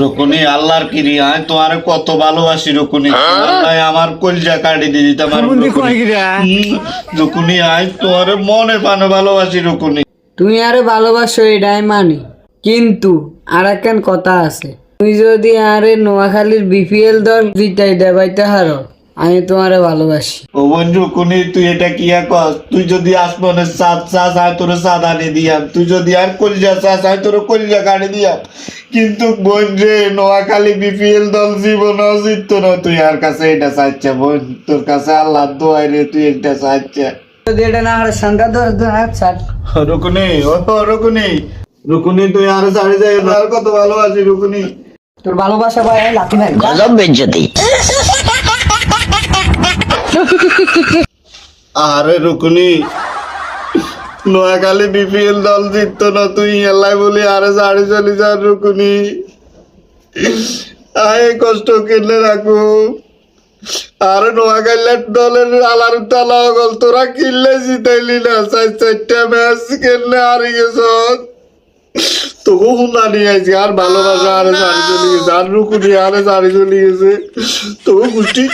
রুকুনি আল্লাহর কিরি আয় তোমার কত ভালোবাসি রুকুনি। আল্লাহ আমার কলজা কাটি দিয়ে দিতে আমার রুকুনি আয় তোমার মনে পানে ভালোবাসি রুকুনি। তুমি আরে ভালোবাসো এটাই মানি। কিন্তু আর একখান কথা আছে। তুমি যদি আরে নোয়াখালীর বিপিএল দল জিতাই দেবাইতে হারো আমি তোমারে ভালোবাসি। ও বন্ধু কোনি তুই এটা কি কস? তুই যদি আসমানে সাত চাষ আয় তোর সাত আনি দিয়াম। তুই যদি আর কলিজা চাষ আয় তোর কলিজা কাটি দিয়াম। কিন্তু বোন রে নোয়াখালী বিপিএল দল জীবন জিততো না। তুই আর কাছে এটা চাচ্ছা বোন। তোর কাছে আল্লাহ দোয়াই রে তুই এটা চাচ্ছা যদি এটা না হারে সংখ্যা দশ দু হাত ষাট রুকুনি ও রুকুনি। রুকুনি তুই আর ছাড়ি যাই আর কত ভালোবাসি রুকুনি। তোর ভালোবাসা ভাই লাথি নাই আরে রুকুনি। নোয়াখালী বিপিএল দল জিততো না তুই এলাই বলি আরে সাড়ে চল্লিশ হাজার রুকুনি। আয় কষ্ট কিনলে রাখু। আরে নোয়াখালী দলের আলার তালা গল তোরা কিনলে জিতাইলি না চার চারটা ম্যাচ কিনলে হারি গেছ। তবু হুন্ডা নিয়ে আইছি আর ভালোবাসা আরে সাড়ে চলে গেছে আর রুকুনি আরে সাড়ে চলে গেছে। তবু খুশি?